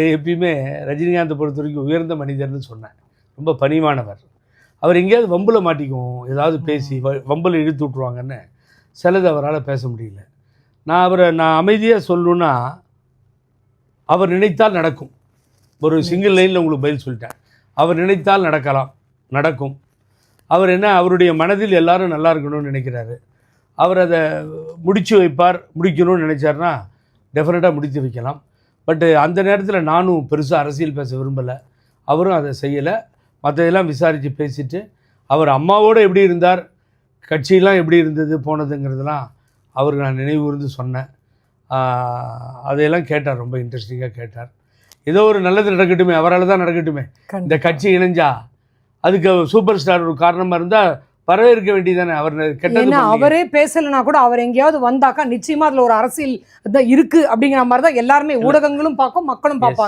எப்பயுமே ரஜினிகாந்தை பொறுத்த வரைக்கும் உயர்ந்த மனிதர்னு சொன்னேன். ரொம்ப பணிவானவர். அவர் எங்கேயாவது வம்பில் மாட்டிக்குவோம் ஏதாவது பேசி வம்பில் இழுத்து விட்ருவாங்கன்னு சிலது அவரால் பேச முடியல. நான் அவரை நான் அமைதியாக சொல்லணுன்னா அவர் நினைத்தால் நடக்கும். ஒரு சிங்கிள் லைனில் உங்களுக்கு பதில் சொல்லிட்டேன். அவர் நினைத்தால் நடக்கலாம் நடக்கும். அவர் என்ன அவருடைய மனதில் எல்லாரும் நல்லா இருக்கணும்னு நினைக்கிறாரு. அவர் அதை முடிச்சு வைப்பார் முடிக்கணும்னு நினைச்சாருன்னா டெஃபினட்டாக முடித்து வைக்கலாம். பட்டு அந்த நேரத்தில் நானும் பெருசாக அரசியல் பேச விரும்பலை. அவரும் அதை செய்யலை. மற்றதெல்லாம் விசாரித்து பேசிட்டு அவர் அம்மாவோடு எப்படி இருந்தார் கட்சியெல்லாம் எப்படி இருந்தது போனதுங்கிறதெல்லாம் அவருக்கு நான் நினைவு கூர்ந்து சொன்னேன் அதையெல்லாம் கேட்டார் ரொம்ப இன்ட்ரெஸ்டிங்காக கேட்டார். ஏதோ ஒரு நல்லது நடக்கட்டுமே அவரால் தான் நடக்கட்டுமே. இந்த. கட்சி இணைஞ்சா அதுக்கு சூப்பர் ஸ்டார் ஒரு காரணமாக இருந்தால் வரவேற்க வேண்டியதானே அவர் கெட்டது. அவரே பேசலைன்னா கூட அவர் எங்கேயாவது வந்தாக்கா நிச்சயமா அதுல ஒரு அரசியல் இருக்கு அப்படிங்கிற மாதிரி தான் எல்லாருமே ஊடகங்களும் பார்க்கும் மக்களும். பார்ப்பாங்க